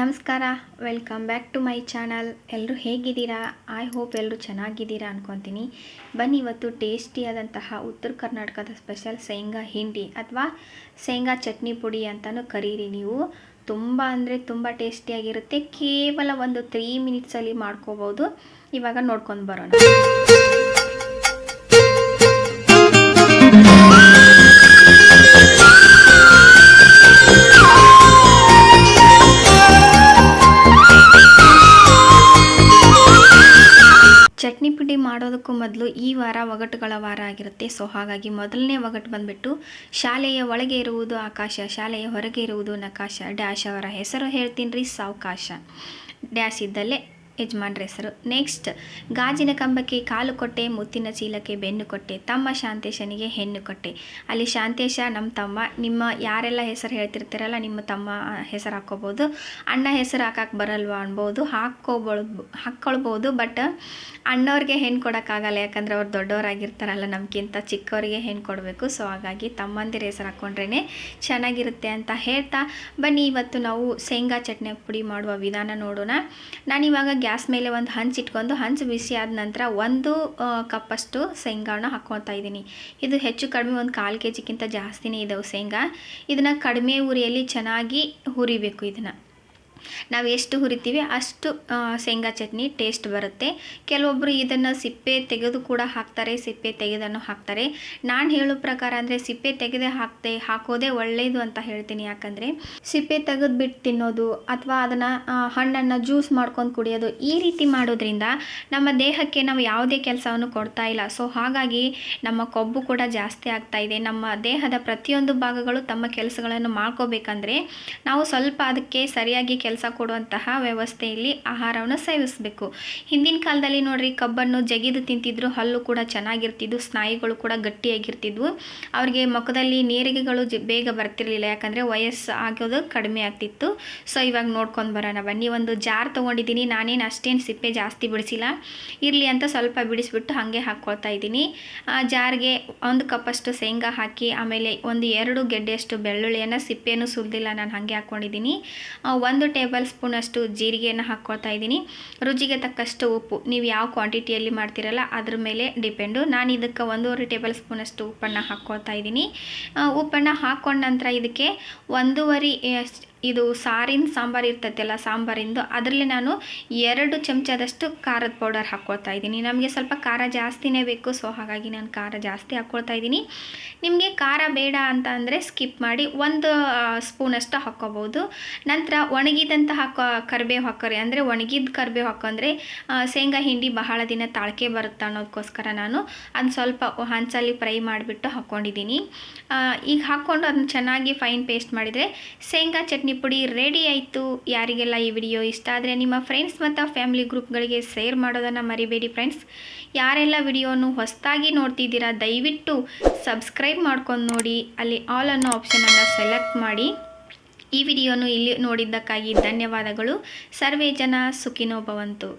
ನಮಸ್ಕಾರ welcome back to my channel ಎಲ್ಲರೂ ಹೇಗಿದ್ದೀರಾ? ಐ ಹೋಪ್ ಎಲ್ಲರೂ ಚೆನ್ನಾಗಿದ್ದೀರಾ ಅಂದ್ಕೊತೀನಿ ಬನ್ನಿ ಇವತ್ತು ಟೇಸ್ಟಿಯಾದಂತಹ ಉತ್ತರ ಕರ್ನಾಟಕದ ಸ್ಪೆಷಲ್ ಶೇಂಗಾ ಹಿಂಡಿ ಅಥವಾ ಶೇಂಗಾ ಚಟ್ನಿ ಪುಡಿ ಅಂತಲೂ ಕರೀರಿ ನೀವು. ತುಂಬ ಅಂದರೆ ತುಂಬ ಟೇಸ್ಟಿಯಾಗಿರುತ್ತೆ ಕೇವಲ ಒಂದು ತ್ರೀ ಮಿನಿಟ್ಸಲ್ಲಿ ಮಾಡ್ಕೋಬೋದು. ಇವಾಗ ನೋಡ್ಕೊಂಡು ಬರೋಣ. ಮಾಡೋದಕ್ಕೂ ಮೊದಲು ಈ ವಾರ ಒಗಟುಗಳ ವಾರ ಆಗಿರುತ್ತೆ. ಸೊ ಹಾಗಾಗಿ ಮೊದಲನೇ ಒಗಟು ಬಂದುಬಿಟ್ಟು ಶಾಲೆಯ ಒಳಗೆ ಇರುವುದು ಆಕಾಶ, ಶಾಲೆಯ ಹೊರಗೆ ಇರುವುದು ನಕಾಶ. ಡ್ಯಾಶ್ ಅವರ ಹೆಸರು ಹೇಳ್ತೀನಿ ರೀ ಸಾವಕಾಶ. ಡ್ಯಾಶ್ ಇದ್ದಲ್ಲೇ ಯಜಮಾನ್ರ ಹೆಸರು. ನೆಕ್ಸ್ಟ್ ಗಾಜಿನ ಕಂಬಕ್ಕೆ ಕಾಲು ಕೊಟ್ಟೆ, ಮುತ್ತಿನ ಚೀಲಕ್ಕೆ ಬೆನ್ನು ಕೊಟ್ಟೆ, ತಮ್ಮ ಶಾಂತೇಶನಿಗೆ ಹೆಣ್ಣು ಕೊಟ್ಟೆ. ಅಲ್ಲಿ ಶಾಂತೇಶ ನಮ್ಮ ತಮ್ಮ, ನಿಮ್ಮ ಯಾರೆಲ್ಲ ಹೆಸರು ಹೇಳ್ತಿರ್ತೀರಲ್ಲ, ನಿಮ್ಮ ತಮ್ಮ ಹೆಸರು ಹಾಕ್ಕೋಬೋದು. ಅಣ್ಣ ಹೆಸರು ಹಾಕಕ್ಕೆ ಬರಲ್ವಾ ಅನ್ಬೋದು. ಹಾಕ್ಕೋಬೋದು, ಹಾಕ್ಕೊಳ್ಬೋದು ಬಟ್ ಅಣ್ಣವ್ರಿಗೆ ಹೆಣ್ಣು ಕೊಡೋಕ್ಕಾಗಲ್ಲ, ಯಾಕಂದರೆ ಅವ್ರು ದೊಡ್ಡವರಾಗಿರ್ತಾರಲ್ಲ, ನಮಗಿಂತ ಚಿಕ್ಕವರಿಗೆ ಹೆಣ್ಣು ಕೊಡಬೇಕು. ಸೊ ಹಾಗಾಗಿ ತಮ್ಮಂದಿರ ಹೆಸರು ಹಾಕ್ಕೊಂಡ್ರೇ ಚೆನ್ನಾಗಿರುತ್ತೆ ಅಂತ ಹೇಳ್ತಾ ಬನ್ನಿ. ಇವತ್ತು ನಾವು ಶೇಂಗಾ ಚಟ್ನಿ ಪುಡಿ ಮಾಡುವ ವಿಧಾನ ನೋಡೋಣ. ನಾನಿವಾಗ ಗ್ಯಾಸ್ ಮೇಲೆ ಒಂದು ಹಂಚು ಇಟ್ಕೊಂಡು ಹಂಚು ಬಿಸಿ ಆದ ನಂತರ ಒಂದು ಕಪ್ಪಷ್ಟು ಶೇಂಗಾನ ಹಾಕ್ಕೊತಾ ಇದ್ದೀನಿ. ಇದು ಹೆಚ್ಚು ಕಡಿಮೆ ಒಂದು ಕಾಲು ಕೆ ಜಿಗಿಂತ ಜಾಸ್ತಿನೇ ಇದಾವೆ ಶೇಂಗಾ. ಇದನ್ನು ಕಡಿಮೆ ಉರಿಯಲ್ಲಿ ಚೆನ್ನಾಗಿ ಹುರಿಬೇಕು ಇದನ್ನು. ನಾವು ಎಷ್ಟು ಹುರಿತೀವಿ ಅಷ್ಟು ಶೇಂಗಾ ಚಟ್ನಿ ಟೇಸ್ಟ್ ಬರುತ್ತೆ. ಕೆಲವೊಬ್ಬರು ಇದನ್ನು ಸಿಪ್ಪೆ ತೆಗೆದು ಕೂಡ ಹಾಕ್ತಾರೆ, ಸಿಪ್ಪೆ ತೆಗೆದನ್ನು ಹಾಕ್ತಾರೆ. ನಾನು ಹೇಳೋ ಪ್ರಕಾರ ಅಂದರೆ ಸಿಪ್ಪೆ ತೆಗೆದೇ ಹಾಕ್ತೆ, ಹಾಕೋದೇ ಒಳ್ಳೆಯದು ಅಂತ ಹೇಳ್ತೀನಿ. ಯಾಕಂದರೆ ಸಿಪ್ಪೆ ತೆಗೆದು ಬಿಟ್ಟು ತಿನ್ನೋದು ಅಥವಾ ಅದನ್ನು ಹಣ್ಣನ್ನು ಜ್ಯೂಸ್ ಮಾಡ್ಕೊಂಡು ಕುಡಿಯೋದು ಈ ರೀತಿ ಮಾಡೋದ್ರಿಂದ ನಮ್ಮ ದೇಹಕ್ಕೆ ನಾವು ಯಾವುದೇ ಕೆಲಸವನ್ನು ಕೊಡ್ತಾ ಇಲ್ಲ. ಸೊ ಹಾಗಾಗಿ ನಮ್ಮ ಕೊಬ್ಬು ಕೂಡ ಜಾಸ್ತಿ ಆಗ್ತಾ ಇದೆ. ನಮ್ಮ ದೇಹದ ಪ್ರತಿಯೊಂದು ಭಾಗಗಳು ತಮ್ಮ ಕೆಲಸಗಳನ್ನು ಮಾಡ್ಕೋಬೇಕಂದ್ರೆ ನಾವು ಸ್ವಲ್ಪ ಅದಕ್ಕೆ ಸರಿಯಾಗಿ ಕೆಲಸ ಕೊಡುವಂತಹ ವ್ಯವಸ್ಥೆಯಲ್ಲಿ ಆಹಾರವನ್ನು ಸೇವಿಸಬೇಕು. ಹಿಂದಿನ ಕಾಲದಲ್ಲಿ ನೋಡ್ರಿ, ಕಬ್ಬನ್ನು ಜಗಿದು ತಿಂತಿದ್ರು, ಹಲ್ಲು ಕೂಡ ಚೆನ್ನಾಗಿರ್ತಿದ್ವು, ಸ್ನಾಯುಗಳು ಕೂಡ ಗಟ್ಟಿಯಾಗಿರ್ತಿದ್ವು. ಅವ್ರಿಗೆ ಮುಖದಲ್ಲಿ ನೇರಿಗೆಗಳು ಬೇಗ ಬರ್ತಿರಲಿಲ್ಲ. ಯಾಕಂದರೆ ವಯಸ್ಸು ಆಗೋದು ಕಡಿಮೆ ಆಗ್ತಿತ್ತು. ಸೊ ಇವಾಗ ನೋಡ್ಕೊಂಡು ಬರೋಣ ಬನ್ನಿ. ಒಂದು ಜಾರ್ ತೊಗೊಂಡಿದ್ದೀನಿ. ನಾನೇನು ಅಷ್ಟೇನು ಸಿಪ್ಪೆ ಜಾಸ್ತಿ ಬಿಡಿಸಿಲ್ಲ. ಇರಲಿ ಅಂತ ಸ್ವಲ್ಪ ಬಿಡಿಸ್ಬಿಟ್ಟು ಹಾಗೆ ಹಾಕ್ಕೊಳ್ತಾ ಇದ್ದೀನಿ. ಆ ಜಾರ್ಗೆ ಒಂದು ಕಪ್ಪಷ್ಟು ಶೇಂಗಾ ಹಾಕಿ, ಆಮೇಲೆ ಒಂದು ಎರಡು ಗೆಡ್ಡೆಯಷ್ಟು ಬೆಳ್ಳುಳ್ಳಿಯನ್ನು ಸಿಪ್ಪೆಯನ್ನು ಸುಲಿದಿಲ್ಲ, ನಾನು ಹಾಗೆ ಹಾಕ್ಕೊಂಡಿದ್ದೀನಿ ಒಂದು ಟೇಬಲ್ ಸ್ಪೂನಷ್ಟು ಜೀರಿಗೆಯನ್ನು ಹಾಕ್ಕೊಳ್ತಾ ಇದ್ದೀನಿ. ರುಚಿಗೆ ತಕ್ಕಷ್ಟು ಉಪ್ಪು. ನೀವು ಯಾವ ಕ್ವಾಂಟಿಟಿಯಲ್ಲಿ ಮಾಡ್ತೀರಲ್ಲ ಅದ್ರ ಮೇಲೆ ಡಿಪೆಂಡು. ನಾನು ಇದಕ್ಕೆ ಒಂದೂವರೆ ಟೇಬಲ್ ಸ್ಪೂನಷ್ಟು ಉಪ್ಪನ್ನು ಹಾಕ್ಕೊಳ್ತಾ ಇದ್ದೀನಿ. ಉಪ್ಪನ್ನು ಹಾಕ್ಕೊಂಡ ನಂತರ ಇದಕ್ಕೆ ಒಂದೂವರೆ ಇದು ಸಾರಿನ, ಸಾಂಬಾರು ಇರ್ತೈತಲ್ಲ, ಸಾಂಬಾರಿಂದು. ಅದರಲ್ಲಿ ನಾನು ಎರಡು ಚಮಚದಷ್ಟು ಖಾರದ ಪೌಡರ್ ಹಾಕ್ಕೊಳ್ತಾ ಇದ್ದೀನಿ. ನಮಗೆ ಸ್ವಲ್ಪ ಖಾರ ಜಾಸ್ತಿನೇ ಬೇಕು, ಸೊ ಹಾಗಾಗಿ ನಾನು ಖಾರ ಜಾಸ್ತಿ ಹಾಕ್ಕೊಳ್ತಾ ಇದ್ದೀನಿ. ನಿಮಗೆ ಖಾರ ಬೇಡ ಅಂತ ಅಂದರೆ ಸ್ಕಿಪ್ ಮಾಡಿ ಒಂದು ಸ್ಪೂನಷ್ಟು ಹಾಕ್ಕೋಬೋದು. ನಂತರ ಒಣಗಿದಂತಹ ಕರಿಬೇವು ಹಾಕೋರಿ. ಅಂದರೆ ಒಣಗಿದ ಕರಿಬೇವು ಹಾಕೊಂಡ್ರೆ ಶೇಂಗಾ ಹಿಂಡಿ ಬಹಳ ದಿನ ತಾಳ್ಕೆ ಬರುತ್ತೆ ಅನ್ನೋದಕ್ಕೋಸ್ಕರ ನಾನು ಅದನ್ನ ಸ್ವಲ್ಪ ಹಂಚಲ್ಲಿ ಫ್ರೈ ಮಾಡಿಬಿಟ್ಟು ಹಾಕ್ಕೊಂಡಿದ್ದೀನಿ ಈಗ ಹಾಕ್ಕೊಂಡು ಅದನ್ನ ಚೆನ್ನಾಗಿ ಫೈನ್ ಪೇಸ್ಟ್ ಮಾಡಿದರೆ ಶೇಂಗಾ ಚಟ್ನಿ ಪುಡಿ ರೆಡಿ ಆಯಿತು. ಯಾರಿಗೆಲ್ಲ ಈ ವಿಡಿಯೋ ಇಷ್ಟ ಆದರೆ ನಿಮ್ಮ ಫ್ರೆಂಡ್ಸ್ ಮತ್ತು ಫ್ಯಾಮಿಲಿ ಗ್ರೂಪ್ಗಳಿಗೆ ಶೇರ್ ಮಾಡೋದನ್ನು ಮರಿಬೇಡಿ ಫ್ರೆಂಡ್ಸ್ ಯಾರೆಲ್ಲ ವಿಡಿಯೋನು ಹೊಸದಾಗಿ ನೋಡ್ತಿದ್ದೀರಾ, ದಯವಿಟ್ಟು ಸಬ್ಸ್ಕ್ರೈಬ್ ಮಾಡ್ಕೊಂಡು ನೋಡಿ. ಅಲ್ಲಿ ಆಲ್ ಅನ್ನೋ ಆಪ್ಷನನ್ನು ಸೆಲೆಕ್ಟ್ ಮಾಡಿ. ಈ ವಿಡಿಯೋನು ಇಲ್ಲಿ ನೋಡಿದ್ದಕ್ಕಾಗಿ ಧನ್ಯವಾದಗಳು. ಸರ್ವೇ ಜನ ಸುಖಿನೋ ಭವಂತು.